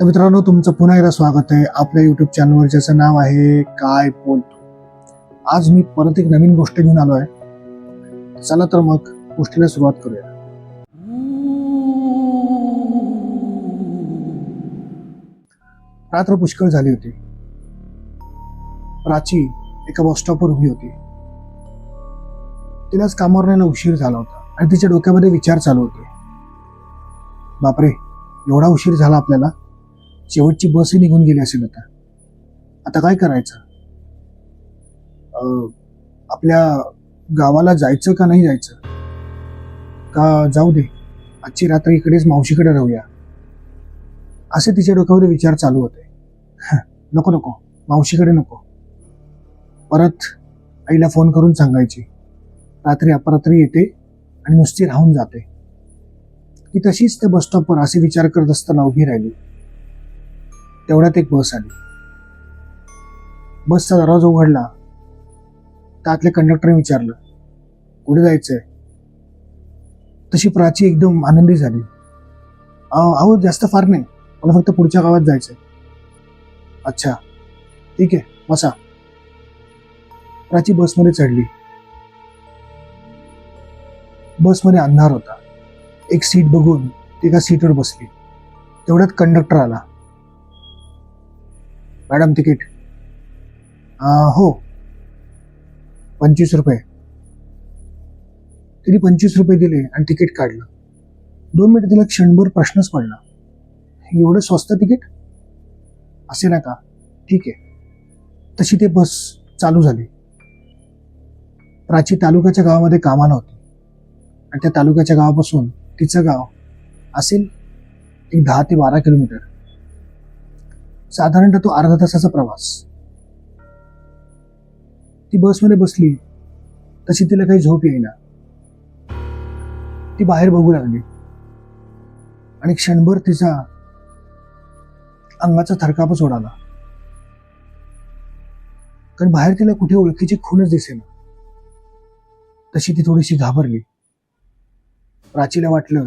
तर मित्रांनो तुमचं पुन्हा एकदा स्वागत आहे आपल्या युट्यूब चॅनलवर ज्याचं नाव आहे काय बोलतो. आज मी परत एक नवीन गोष्ट घेऊन आलो आहे चला तर मग गोष्टीला सुरुवात करूया. रात्र पुष्कळ झाली होती. प्राची एका बसस्टॉपवर उभी होती. तिलाच कामावर यायला उशीर झाला होता आणि तिच्या डोक्यामध्ये विचार चालू होते. बापरे एवढा उशीर झाला आपल्याला. शेवटची बसही निघून गेली असेल आता. आता काय करायचं? अं, आपल्या गावाला जायचं का नाही जायचं? का जाऊ दे आजची रात्र इकडेच मावशीकडे राहूया. असे तिच्या डोक्यावर विचार चालू होते. नको नको मावशीकडे नको. परत आईला फोन करून सांगायची. रात्री अपरात्री येते आणि नुसती राहून जाते. ती तशीच त्या बस स्टॉपवर असे विचार करत असताना उभी राहिली. तेवढ्यात एक बस आली. बसचा दरवाजा उघडला. त्यातल्या कंडक्टरने विचारलं कुठे जायचंय? तशी प्राची एकदम आनंदी झाली. अहो जास्त फार नाही. मला फक्त पुढच्या गावात जायचंय. अच्छा ठीक आहे बसा. प्राची बसमध्ये चढली. बसमध्ये अंधार होता. एक सीट बघून ती एका सीटवर बसली. तेवढ्यात कंडक्टर आला. Madam ticket. हो. पंचवीस रुपये. तिने पंचवीस रुपये दिले आणि तिकीट काढलं. दोन मिनिट तिला क्षणभर प्रश्नच पडला. एवढं स्वस्त तिकीट? असे ना का ठीक आहे. तशी ते बस चालू झाली. प्राची तालुक्याच्या गावामध्ये कामाला होती. आणि त्या तालुक्याच्या गावापासून तिचं गाव असेल एक दहा ते बारा किलोमीटर. साधारणतः तो अर्धा तासाचा प्रवास. ती बसमध्ये बसली. तशी तिला काही झोप येईना. ती बाहेर बघू लागली. आणि क्षणभर तिचा अंगाचा थरकापच उडाला कारण बाहेर तिला कुठे ओळखीची खूणच दिसेना. तशी ती थोडीशी घाबरली. प्राचीला वाटलं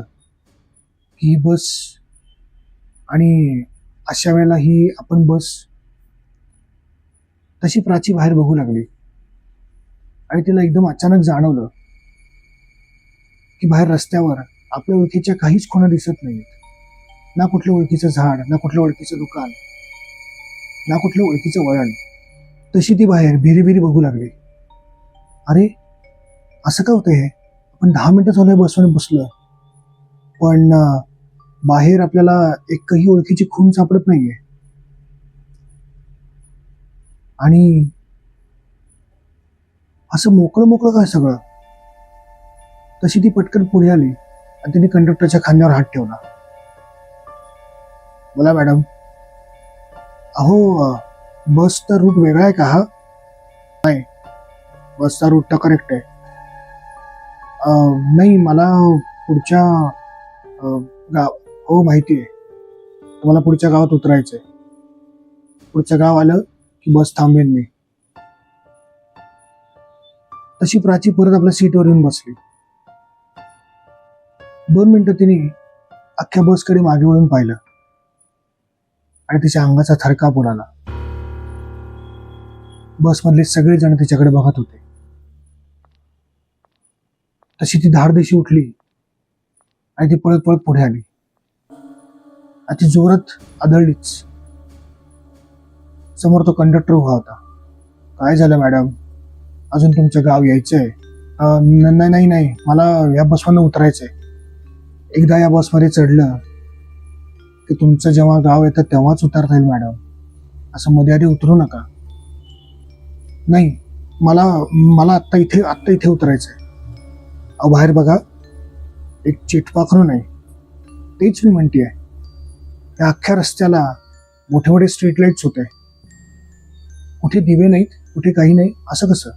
की ही बस आणि अशा वेळेला ही आपण बस तशी प्राची बाहेर बघू लागली. आणि तिला एकदम अचानक जाणवलं की बाहेर रस्त्यावर आपल्या ओळखीच्या काहीच खुणा दिसत नाहीत. ना कुठलं ओळखीचं झाड ना कुठलं ओळखीचं दुकान ना कुठलं ओळखीचं वळण. तशी ती बाहेर भिरी भिरी बघू लागली. अरे असं का होतं हे? आपण दहा मिनिटं झालं बसवून बसलो. पण बाहेर आपल्याला एकही ओळखीची खून सापडत नाहीये. आणि असं मोकळं मोकळं काय सगळं? तशी ती पटकन पुढे आली आणि तिने कंडक्टरच्या खांद्यावर हात ठेवला. बोला मॅडम. अहो बसचा रूट वेगळा आहे का हा? नाही बसचा रूट तर करेक्ट आहे. नाही मला पुढच्या गाव हो माहिती आहे तुम्हाला पुढच्या गावात उतरायचंय. पुढचं गाव आलं की बस थांबेन मी. तशी प्राची परत आपल्या सीटवर येऊन बसली. दोन मिनिटं तिने अख्ख्या बसकडे मागे वळून पाहिलं. आणि तिच्या अंगाचा थरकाप उडाला बसमधले सगळे जण तिच्याकडे बघत होते. तशी ती धाडदेशी उठली आणि ती पळत पळत पुढे आली. अति जोरात आदळलीच. समोर तो कंडक्टर उभा होता. काय झालं मॅडम अजून तुमचं गाव यायचंय? आहे नाही नाही नाही. मला या बसमधनं उतरायचंय. एकदा या बसमध्ये चढलं की तुमचं जेव्हा गाव येतं तेव्हाच उतरता येईल मॅडम असं मध्ये आधी उतरू नका. नाही. मला मला आत्ता इथे आत्ता इथे उतरायचं अहो बाहेर बघा. एक चिटपाखरू नाही. तेच मी म्हणते आहे त्या अख्ख्या रस्त्याला मोठे मोठे स्ट्रीट लाईट्स होते. कुठे दिवे नाहीत कुठे काही नाही असं कसं?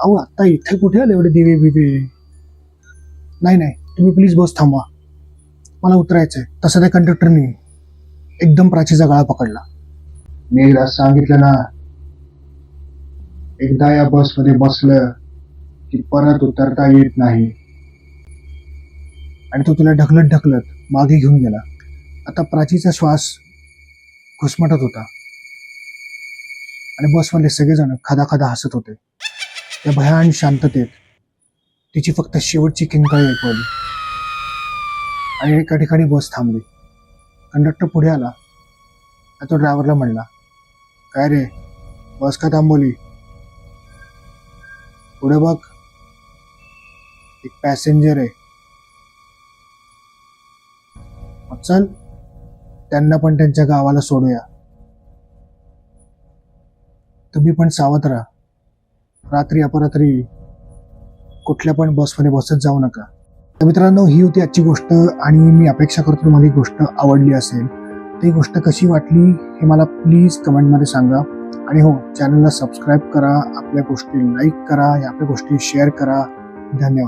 अहो आत्ता इथे कुठे आले एवढे दिवे बिवे? नाही नाही तुम्ही प्लीज बस थांबवा. मला उतरायचंय. तसं त्या कंडक्टरने एकदम प्राचीचा गळा पकडला. मी एकदा सांगितलं ना एकदा या बसमध्ये बसलं की परत उतरता येत नाही. आणि तो तुला ढकलत ढकलत मागे घेऊन गेला. आता प्राचीचा श्वास घुसमटत होता. आणि बसमधले सगळेजण खदा हसत होते. त्या भयान शांततेत तिची फक्त शेवटची किंकाळी ऐकवली. आणि एका ठिकाणी बस थांबली. कंडक्टर पुढे आला. तो ड्रायव्हरला म्हणला काय रे? बस का थांबवली? पुढे बघ. एक पॅसेंजर आहे. मग चल. त्यांना पण त्यांच्या गावाला सोडूया. तुम्ही पण सावध राहा. रात्री अपरात्री कुठल्या पण बसमध्ये बसत जाऊ नका. तर मित्रांनो ही होती आजची गोष्ट आणि मी अपेक्षा करतो तुम्हाला ही गोष्ट आवडली असेल. ती गोष्ट कशी वाटली हे मला प्लीज कमेंटमध्ये सांगा. आणि हो चॅनलला सबस्क्राईब करा आपल्या गोष्टी लाईक करा या आपल्या गोष्टी शेअर करा. धन्यवाद.